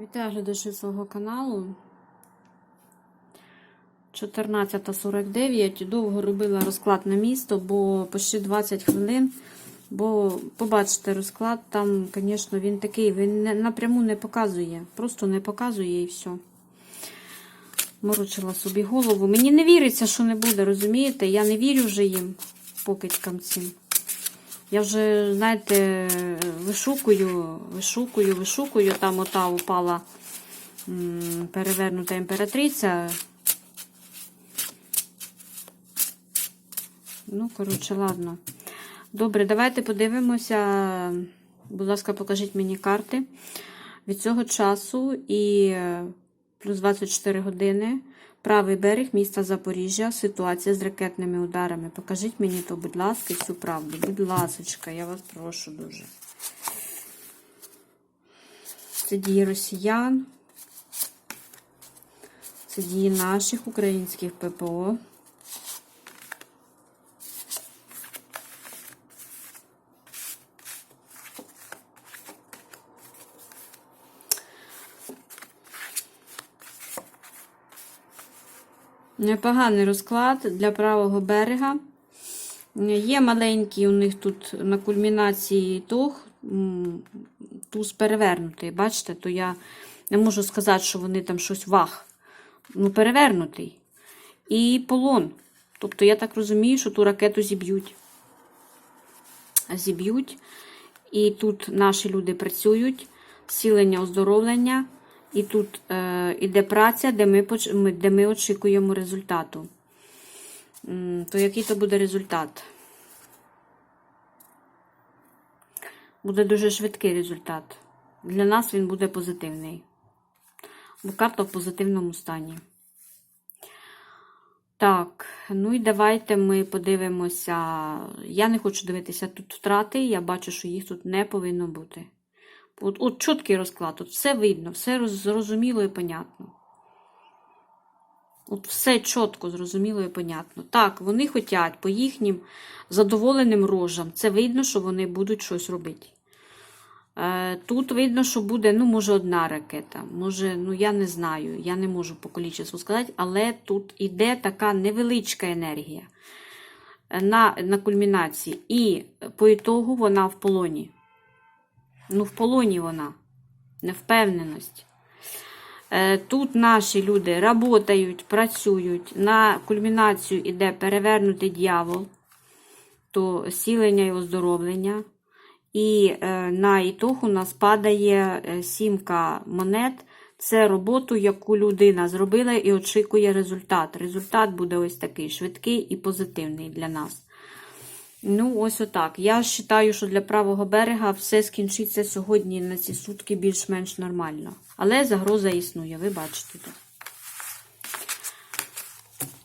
Вітаю глядачі свого каналу. 14.49. Довго робила розклад на місто, бо почти 20 хвилин. Бо побачите розклад, там, звісно, він такий, він напряму не показує. Просто не показує і все. Морочила собі голову. Мені не віриться, що не буде, розумієте? Я не вірю вже їм, покидькам цим. Я вже, знаєте, вишукую, вишукую, вишукую. Там ота упала перевернута імператриця. Ну, коротше, ладно. Добре, давайте подивимося. Будь ласка, покажіть мені карти від цього часу і е, плюс 24 години. Правий берег міста Запоріжжя. Ситуація з ракетними ударами. Покажіть мені то, будь ласка, всю правду. Будь ласочка, я вас прошу дуже. Це дії росіян. Це дії наших українських ППО. Непоганий розклад для правого берега. Є маленький у них тут на кульмінації м, туз перевернутий. Бачите, то я не можу сказати, що вони там щось вах. Ну, перевернутий. І полон. Тобто, я так розумію, що ту ракету зіб'ють. Зіб'ють. І тут наші люди працюють, сілення, оздоровлення. І тут е, іде праця, де ми, де ми очікуємо результату. То який то буде результат? Буде дуже швидкий результат. Для нас він буде позитивний. Бо карта в позитивному стані. Так, ну і давайте ми подивимося. Я не хочу дивитися тут втрати, я бачу, що їх тут не повинно бути. От, от чіткий розклад, от все видно, все зрозуміло і понятно. От все чітко, зрозуміло і понятно. Так, вони хочуть по їхнім задоволеним рожам. Це видно, що вони будуть щось робити. Е, тут видно, що буде, ну, може, одна ракета. Може, ну я не знаю, я не можу по количеству сказати, але тут іде така невеличка енергія е, на, на кульмінації. І по ітогу вона в полоні. Ну, в полоні вона. Невпевненість. Е, Тут наші люди працюють, працюють. На кульмінацію йде перевернутий дьявол, то сілення і оздоровлення. І е, на ітог у нас падає е, сімка монет. Це роботу, яку людина зробила і очікує результат. Результат буде ось такий швидкий і позитивний для нас. Ну, ось отак. Я вважаю, що для правого берега все скінчиться сьогодні на ці сутки більш-менш нормально. Але загроза існує, ви бачите. тут.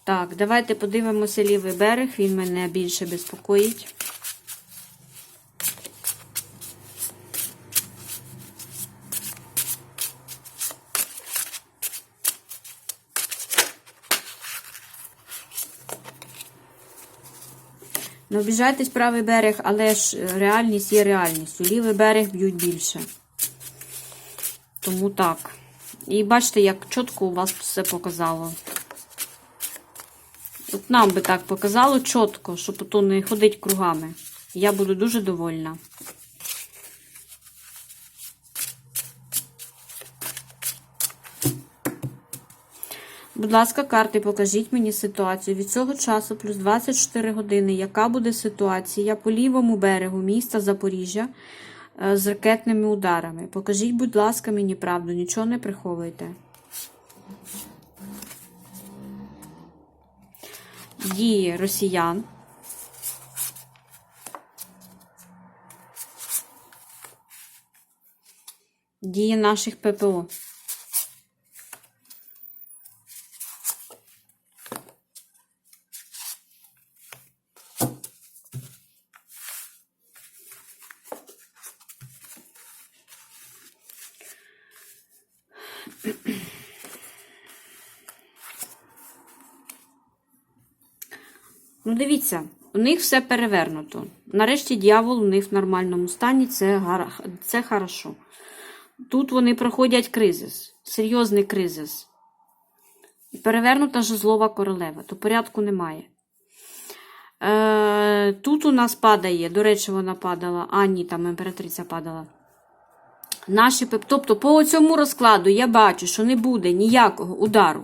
Так, давайте подивимося лівий берег, він мене більше безпокоїть. Не обіжайтесь правий берег, але ж е, реальність є реальністю. Лівий берег б'ють більше. Тому так. І бачите, як чітко у вас все показало. От нам би так показало чітко, щоб то не ходить кругами. Я буду дуже довольна. Будь ласка, карти, покажіть мені ситуацію. Від цього часу плюс 24 години. Яка буде ситуація по лівому берегу міста Запоріжжя е, з ракетними ударами? Покажіть, будь ласка, мені правду, нічого не приховуйте. Дії росіян. Дії наших ППО. Ну, дивіться, у них все перевернуто. Нарешті дьявол у них в нормальному стані, це, гара- це хорошо. Тут вони проходять кризис, серйозний кризис. Перевернута жезлова королева, то порядку немає. Е, тут у нас падає, до речі, вона падала. А, ні, там імператриця падала. Наші, тобто, по цьому розкладу я бачу, що не буде ніякого удару.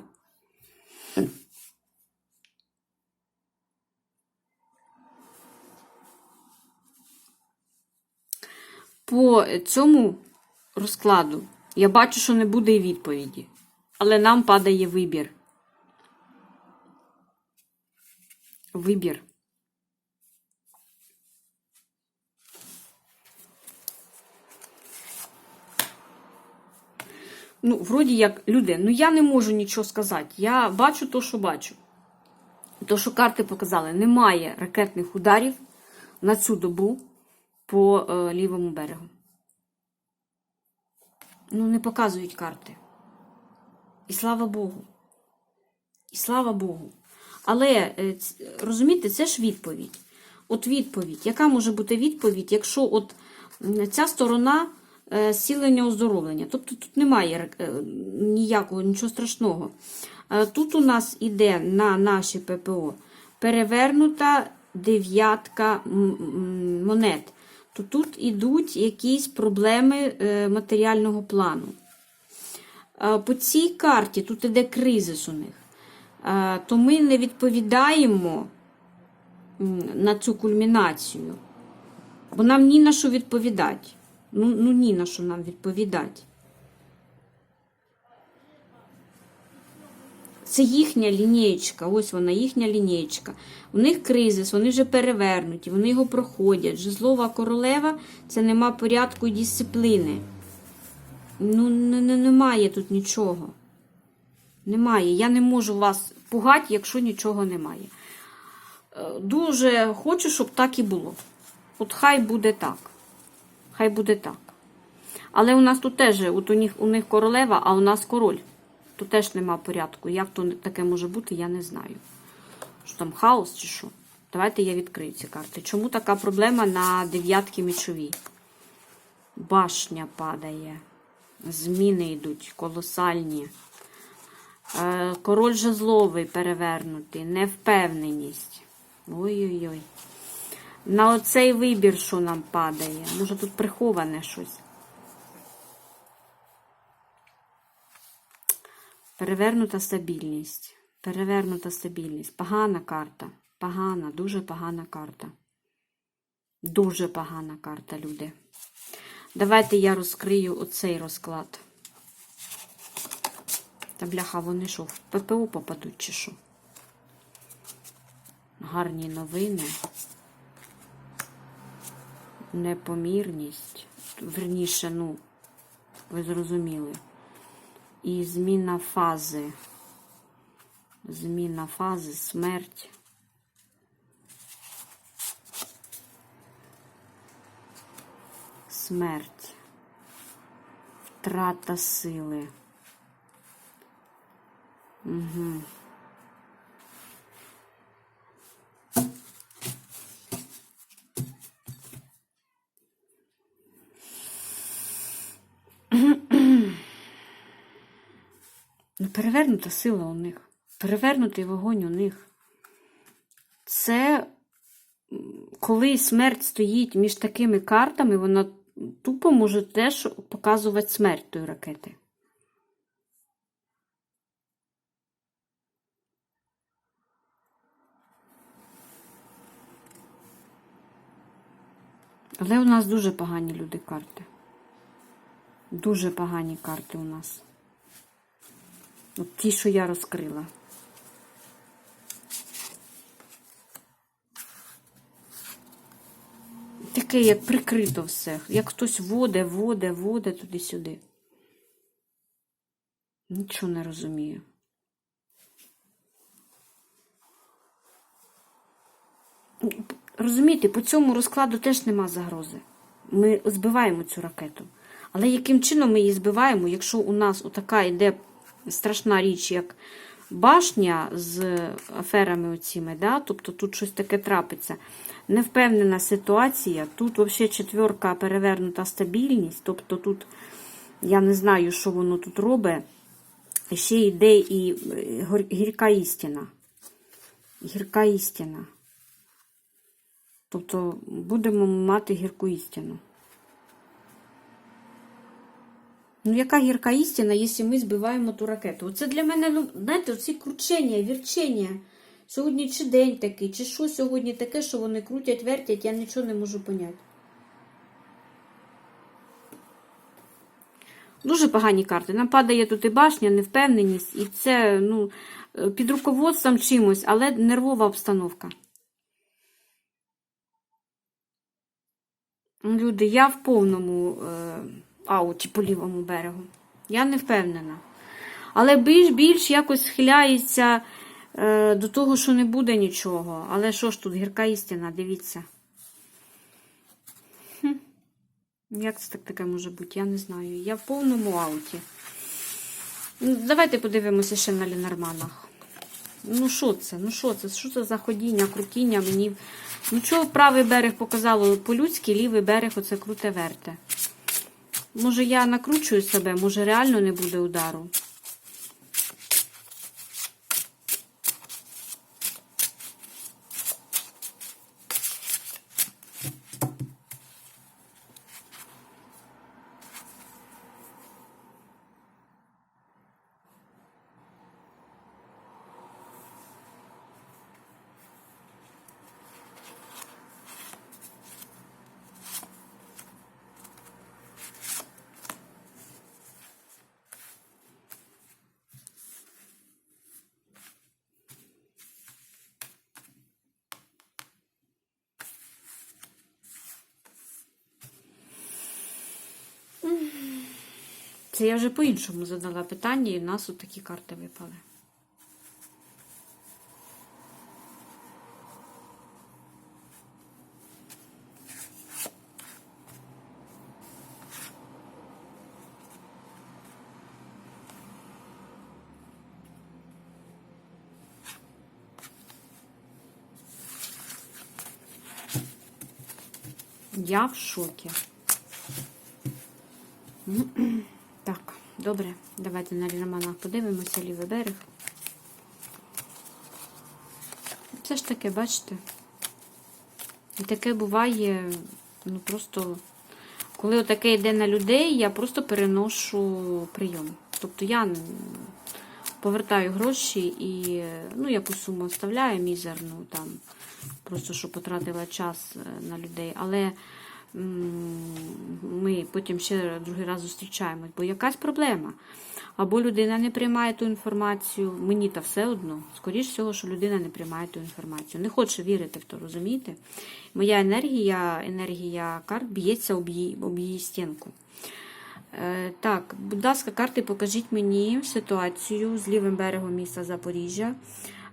По цьому розкладу я бачу, що не буде і відповіді. Але нам падає вибір. Вибір. Ну, вроді як, люди, ну я не можу нічого сказати. Я бачу то, що бачу. То, що карти показали, немає ракетних ударів на цю добу по е, лівому берегу. Ну, не показують карти. І слава Богу. І слава Богу. Але е, розумієте, це ж відповідь. От відповідь. Яка може бути відповідь, якщо от ця сторона е, зцілення оздоровлення? Тобто тут немає е, ніякого, нічого страшного. Е, Тут у нас іде на наші ППО перевернута дев'ятка монет. То тут ідуть якісь проблеми е, матеріального плану. Е, По цій карті тут іде кризис у них. Е, То ми не відповідаємо на цю кульмінацію, бо нам ні на що відповідати. Ну, ну ні на що нам відповідати. Це їхня лінієчка, ось вона, їхня лінієчка. У них кризис, вони вже перевернуті, вони його проходять. Жезлова королева це нема порядку і дисципліни. Ну, не, не, немає тут нічого. Немає. Я не можу вас пугати, якщо нічого немає. Е, Дуже хочу, щоб так і було. От хай буде так. Хай буде так. Але у нас тут теж, от у них, у них королева, а у нас король. Тут теж нема порядку. Як то таке може бути, я не знаю. Що там хаос чи що? Давайте я відкрию ці карти. Чому така проблема на дев'ятки мечові? Башня падає. Зміни йдуть колосальні. Е, Король жезловий перевернутий, невпевненість. Ой-ой-ой. На оцей вибір, що нам падає. Може тут приховане щось. Перевернута стабільність. Перевернута стабільність. Погана карта. Погана, дуже погана карта. Дуже погана карта, люди. Давайте я розкрию оцей розклад. Та бляха, вони що, в ППО попадуть чи що? Гарні новини. Непомірність. Верніше, ну, ви зрозуміли. І зміна фази. Зміна фази, смерть. Смерть. Втрата сили. Угу. Перевернута сила у них. Перевернутий вогонь у них. Це коли смерть стоїть між такими картами, вона тупо може теж показувати смерть тої ракети. Але у нас дуже погані люди карти. Дуже погані карти у нас. От ті, що я розкрила. Таке, як прикрито все. Як хтось воде, воде, воде туди-сюди. Нічого не розумію. Розумієте, по цьому розкладу теж нема загрози. Ми збиваємо цю ракету. Але яким чином ми її збиваємо, якщо у нас отака йде страшна річ, як башня з аферами оціми, да? тобто тут щось таке трапиться. Невпевнена ситуація, тут взагалі четверка перевернута стабільність, тобто тут Я не знаю, що воно тут робить. Ще йде і е, гірка істина. Гірка істина. Тобто будемо мати гірку істину. Ну, яка гірка істина, якщо ми збиваємо ту ракету? Оце для мене, ну, знаєте, оці кручення, вірчення. Сьогодні чи день такий, чи що сьогодні таке, що вони крутять, вертять, я нічого не можу поняти. Дуже погані карти. Нам падає тут і башня, невпевненість, і це ну, е, під руководством чимось, але нервова обстановка. Люди, я в повному е, ауті по лівому берегу. Я не впевнена. Але більш більш якось схиляється е, до того, що не буде нічого. Але що ж тут, гірка істина, дивіться. Хм. Як це так таке може бути? Я не знаю. Я в повному ауті. Ну, Давайте подивимося ще на Лінорманах. Ну, що це? Ну, що це? Що це за ходіння, крутіння? Мені нічого правий берег показало по-людськи, лівий берег оце круте верте. Може, я накручую себе, може реально не буде удару. Це я вже по-іншому задала питання, і в нас от такі карти випали. Я в шокі. Так, добре, давайте на ліноманах подивимося лівий берег. Це ж таке, бачите? І таке буває, ну просто, коли отаке йде на людей, я просто переношу прийом. Тобто я повертаю гроші і ну, якусь суму оставляю мізерну, там, просто щоб потратила час е, на людей. Але ми потім ще другий раз зустрічаємось, бо якась проблема. Або людина не приймає ту інформацію, мені та все одно. Скоріше всього, що людина не приймає ту інформацію. Не хоче вірити в то, розумієте? Моя енергія, енергія карт б'ється об її, об її стінку. Е, так, будь ласка, карти, покажіть мені ситуацію з лівим берегом міста Запоріжжя.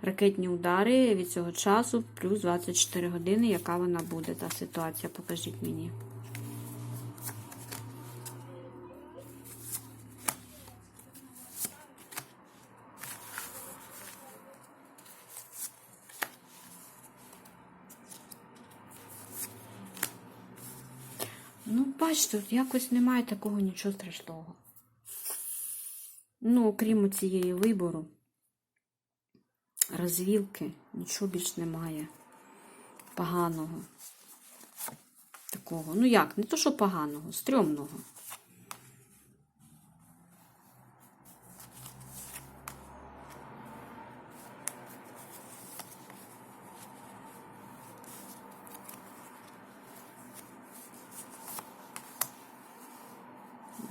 Ракетні удари від цього часу, плюс 24 години. Яка вона буде, та ситуація? Покажіть мені. Ну, бачите, тут якось немає такого нічого страшного. Ну, окрім цієї вибору, розвілки, нічого більш немає. Поганого. Такого. Ну як, не то, що поганого, стрьомного.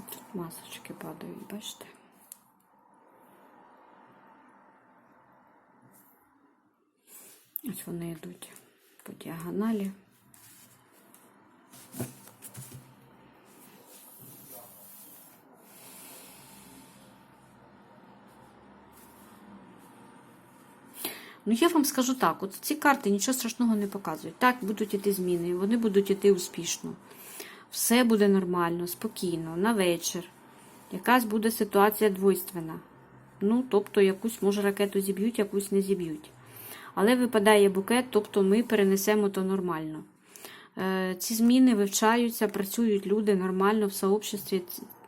Тут масочки падають, бачите? Ось вони йдуть по діагоналі. Ну, я вам скажу так: от ці карти нічого страшного не показують. Так, будуть іти зміни, вони будуть іти успішно. Все буде нормально, спокійно, на вечір. Якась буде ситуація двойственна. Ну, тобто, якусь, може, ракету зіб'ють, якусь не зіб'ють. Але випадає букет, тобто ми перенесемо то нормально. Е, Ці зміни вивчаються, працюють люди нормально в сообществі.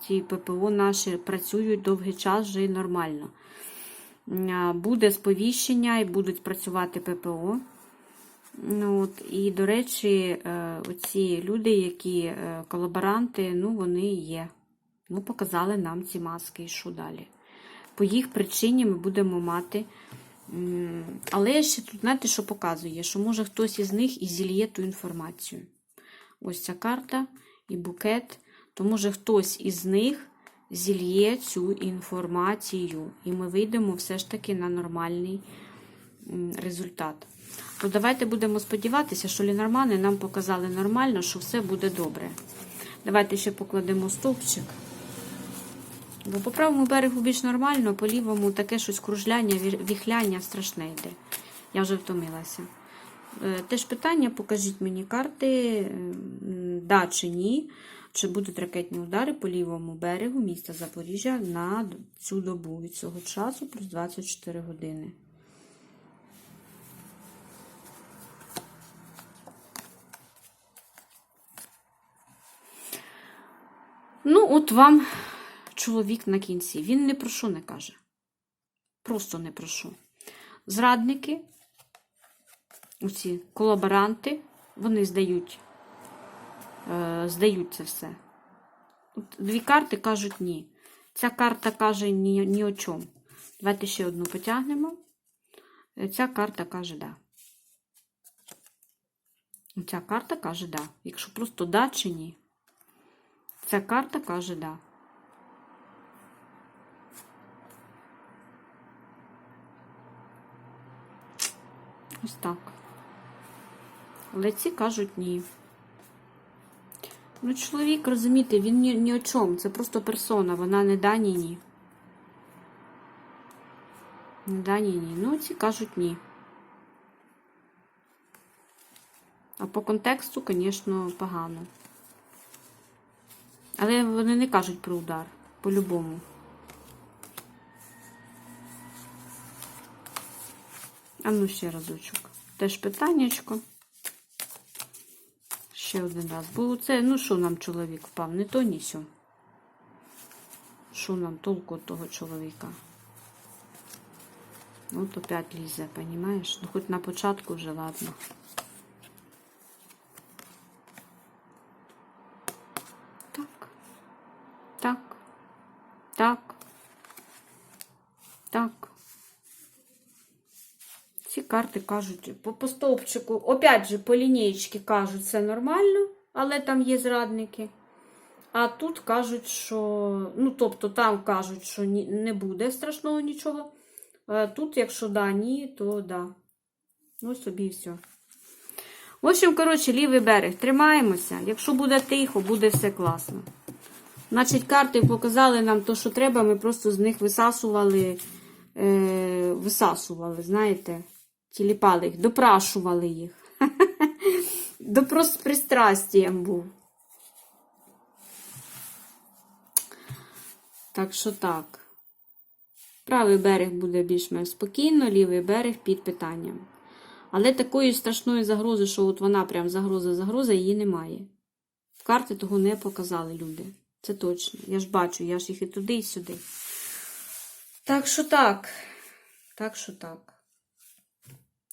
ці ППО наші працюють довгий час вже і нормально. Буде сповіщення і будуть працювати ППО. Ну, от, і, до речі, е, оці люди, які е, колаборанти, ну, вони є. Ну, показали нам ці маски і що далі. По їх причині ми будемо мати. Але ще тут, знаєте, що показує, що може хтось із них і зільє ту інформацію. Ось ця карта і букет. То може хтось із них зільє цю інформацію. І ми вийдемо все ж таки на нормальний результат. То давайте будемо сподіватися, що лінормани нам показали нормально, що все буде добре. Давайте ще покладемо стовпчик. Бо по правому берегу більш нормально, по лівому таке щось кружляння, віхляння страшне йде. Я вже втомилася. Е, Теж питання, покажіть мені карти, да чи ні, чи будуть ракетні удари по лівому берегу міста Запоріжжя на цю добу від цього часу плюс 24 години. Ну, от вам чоловік на кінці. Він не про що не каже. Просто не про що. Зрадники, оці колаборанти, вони здають, е, здають це все. Дві карти кажуть ні. Ця карта каже ні, ні о чому. Давайте ще одну потягнемо. Е, Ця карта каже да. Ця карта каже да. Якщо просто да чи ні. Ця карта каже да. Ось так. Але ці кажуть ні. Ну, чоловік, розумієте, він ні, ні о чому. Це просто персона, вона не да, ні, ні. Не да, ні, ні. Ну, ці кажуть ні. А по контексту, звісно, погано. Але вони не кажуть про удар. По-любому. А ну ще разочок. Теж питаннячко. Ще один раз. Бо це, ну що нам чоловік впав? Не то, ні сьо. Що нам толку від того чоловіка? От опять лізе, понімаєш? Ну хоч на початку вже ладно. Так. Так. Так. Так. Карти кажуть, по, по стовпчику, опять же, по лінієчці кажуть, все нормально, але там є зрадники. А тут кажуть, що, ну, тобто там кажуть, що ні, не буде страшного нічого. А тут, якщо да, ні, то да. Ось собі і все. В общем, коротше, лівий берег. Тримаємося. Якщо буде тихо, буде все класно. Значить, карти показали нам те, що треба, ми просто з них висасували, е, висасували, знаєте, тіліпали їх, допрашували їх. Допрос пристрастієм був. Так що так. Правий берег буде більш-менш спокійно, лівий берег під питанням. Але такої страшної загрози, що от вона прям загроза-загроза, її немає. Карти того не показали люди. Це точно. Я ж бачу, я ж їх і туди, і сюди. Так що так. Так що так.